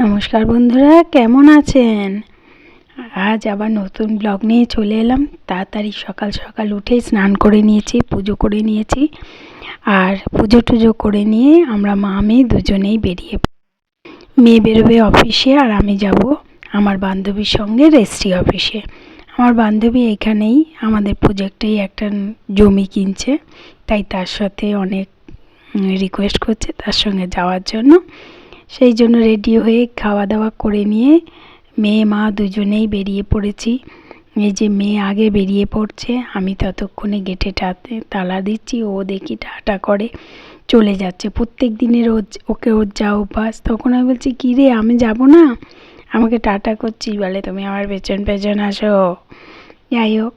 নমস্কার বন্ধুরা, কেমন আছেন? আজ আবার নতুন ব্লগ নিয়ে চলে এলাম। তাড়াতাড়ি সকাল সকাল উঠে স্নান করে নিয়েছি, পুজো করে নিয়েছি। আর পুজো টুজো করে নিয়ে আমরা মা মেয়ে দুজনেই বেরিয়ে মেয়ে বেরোবে অফিসে আর আমি যাব আমার বান্ধবীর সঙ্গে রেস্ট্রি অফিসে। আমার বান্ধবী এখানেই, আমাদের প্রজেক্টেই একটা জমি কিনছে। তাই তার সাথে অনেক রিকোয়েস্ট করছে তার সঙ্গে যাওয়ার জন্য। সেই জন্য রেডি হয়ে খাওয়া দাওয়া করে নিয়ে মেয়ে, মা দুজনেই বেরিয়ে পড়েছি। এই যে মেয়ে আগে বেরিয়ে পড়ছে, আমি ততক্ষণে গেটে টাতে তালা দিচ্ছি, ও দেখি টাটা করে চলে যাচ্ছে। প্রত্যেক দিনের ও ওকে ওর যা অভ্যাস, তখন আমি বলছি কী রে আমি যাব না? আমাকে টাটা করছিস বলে, তুমি আমার পেছন পেছন আসো। যাই হোক,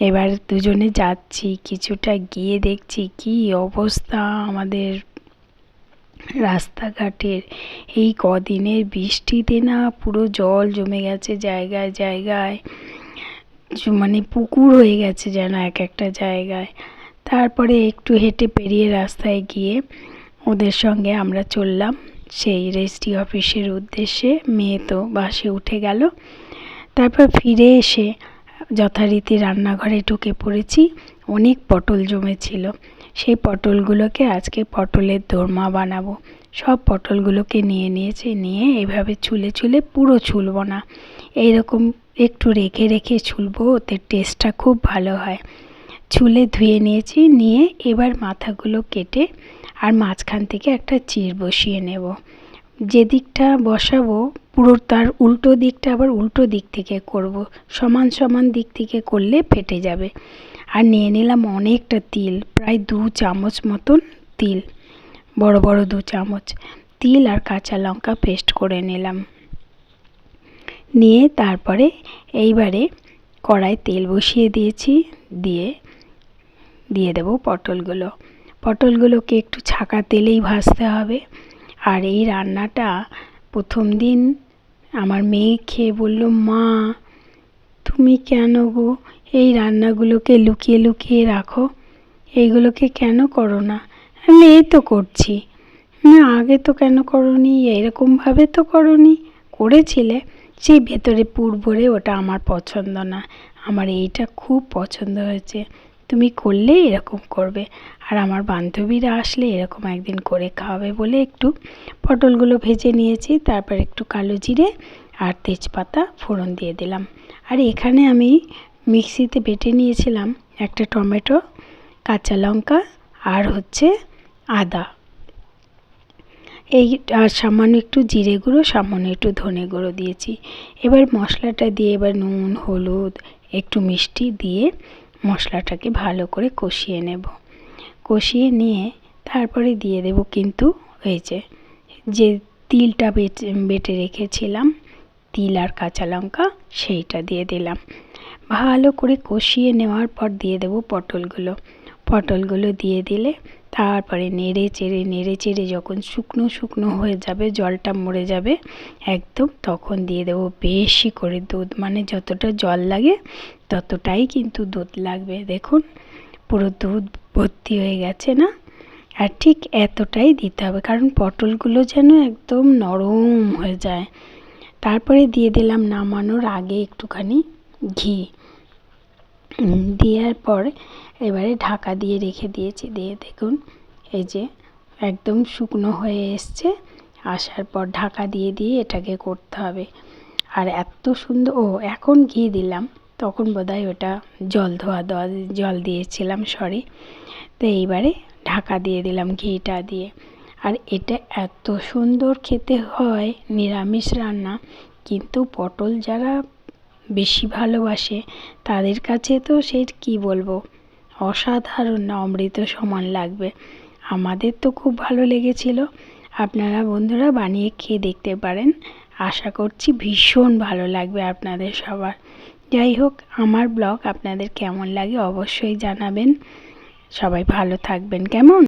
এবার দুজনে যাচ্ছি, কিছুটা গিয়ে দেখছি কি অবস্থা আমাদের। রাস্তাঘাটের এই কদিনের বৃষ্টিতে না পুরো জল জমে গেছে জায়গায় জায়গায়। মানে পুকুর হয়ে গেছে যেন এক একটা জায়গায়। তারপরে একটু হেঁটে পেরিয়ে রাস্তায় গিয়ে ওদের সঙ্গে আমরা চললাম। সেই রেজিস্ট্রি অফিসের উদ্দেশ্যে মেয়ে তো বাসে উঠে গেল। তারপর ফিরে এসে যথারীতি রান্নাঘরে ঢুকে পড়েছি। অনেক পটল জমেছিল। সেই পটলগুলোকে আজকে পটলের দোরমা বানাবো। সব পটলগুলোকে নিয়ে নিয়েছি, নিয়ে এভাবে ছুলে ছুলে পুরো ছুলবো না। এইরকম একটু রেখে রেখে ছুলবো, ওতে টেস্টটা খুব ভালো হয়। ছুলে ধুয়ে নিয়েছি, নিয়ে এবার মাথাগুলো কেটে আর মাঝখান থেকে একটা চির বসিয়ে নেব। যে দিকটা বসাবো, পুরো তার উল্টো দিকটা আবার উল্টো দিক থেকে করব। সমান সমান দিক থেকে করলে ফেটে যাবে। আর নিয়ে নিলাম অনেকটা তিল, প্রায় দু চামচ মতন তিল, বড় বড় দু চামচ তিল আর কাঁচা লঙ্কা পেস্ট করে নিলাম। নিয়ে তারপরে এইবারে কড়াই তেল বসিয়ে দিয়েছি, দিয়ে দিয়ে দেবো পটলগুলো। পটলগুলোকে একটু ছাকা তেলেই ভাজতে হবে। আর এই রান্নাটা প্রথম দিন আমার মেয়ে খেয়ে বলল, মা, তুমি কেন গো এই রান্নাগুলোকে লুকিয়ে লুকিয়ে রাখো। এইগুলোকে কেন করো না? আমি এই তো করছি। না, আগে তো কেন করনি? এরকমভাবে তো করনি? করেছিলে? সেই ভেতরে পুর ভরে ওটা আমার পছন্দ না। আমার এইটা খুব পছন্দ হয়েছে। তুমি করলে এরকম করবে। আর আমার বান্ধবীরা আসলে এরকম একদিন করে খাওয়াবে বলে একটু পটলগুলো ভেজে নিয়েছি, তারপর একটু কালো জিরে আর তেজপাতা ফোড়ন দিয়ে দিলাম। আর এখানে আমি মিক্সিতে বেটে নিয়েছিলাম একটা টমেটো, কাঁচা লঙ্কা আর হচ্ছে আদা। এই, আর সামান্য একটু জিরে গুঁড়ো, সামান্য একটু ধনে গুঁড়ো দিয়েছি। এবার মশলাটা দিয়ে এবার নুন, হলুদ, একটু মিষ্টি দিয়ে মশলাটাকে ভালো করে কষিয়ে নেব। কষিয়ে নিয়ে তারপরে দিয়ে দেব কিন্তু এই যে যে তিলটা বেটে বেটে রেখেছিলাম তিল আর কাঁচা লঙ্কা, সেইটা দিয়ে দিলাম। ভালো করে কষিয়ে নেওয়ার পর দিয়ে দেব পটলগুলো। পটলগুলো দিয়ে দিলে তারপরে নেড়ে চেড়ে নেড়ে চেড়ে যখন শুকনো শুকনো হয়ে যাবে, জলটা মরে যাবে, একদম তখন দিয়ে দেবো বেশি করে দুধ। মানে যতটা জল লাগে ততটাই কিন্তু দুধ লাগবে। দেখুন, পুরো দুধ ভর্তি হয়ে গেছে না? আর ঠিক এতটাই দিতে হবে, কারণ পটলগুলো যেন একদম নরম হয়ে যায়। তারপরে দিয়ে দিলাম নামানোর আগে একটুখানি ঘি। দেওয়ার পর এবারে ঢাকা দিয়ে রেখে দিয়েছি। দিয়ে দেখুন, এই যে একদম শুকনো হয়ে এসছে। আসার পর ঢাকা দিয়ে দিয়ে এটাকে করতে হবে। আর এত সুন্দর, ও, এখন ঘি দিলাম। তখন বোধহয় ওটা জল ধোয়া দেওয়া জল দিয়েছিলাম সরি তো এইবারে ঢাকা দিয়ে দিলাম ঘিটা দিয়ে। আর এটা এত সুন্দর খেতে হয়, নিরামিষ রান্না। কিন্তু পটল যারা বেশি ভালোবাসে, তাদের কাছে তো সে কী বলব? অসাধারণ না অমৃত সমান লাগবে। আমাদের তো খুব ভালো লেগেছিল। আপনারা বন্ধুরা বানিয়ে খেয়ে দেখতে পারেন। আশা করছি ভীষণ ভালো লাগবে আপনাদের সবার। যাই হোক, আমার ব্লগ আপনাদের কেমন লাগে অবশ্যই জানাবেন। সবাই ভালো থাকবেন। কেমন?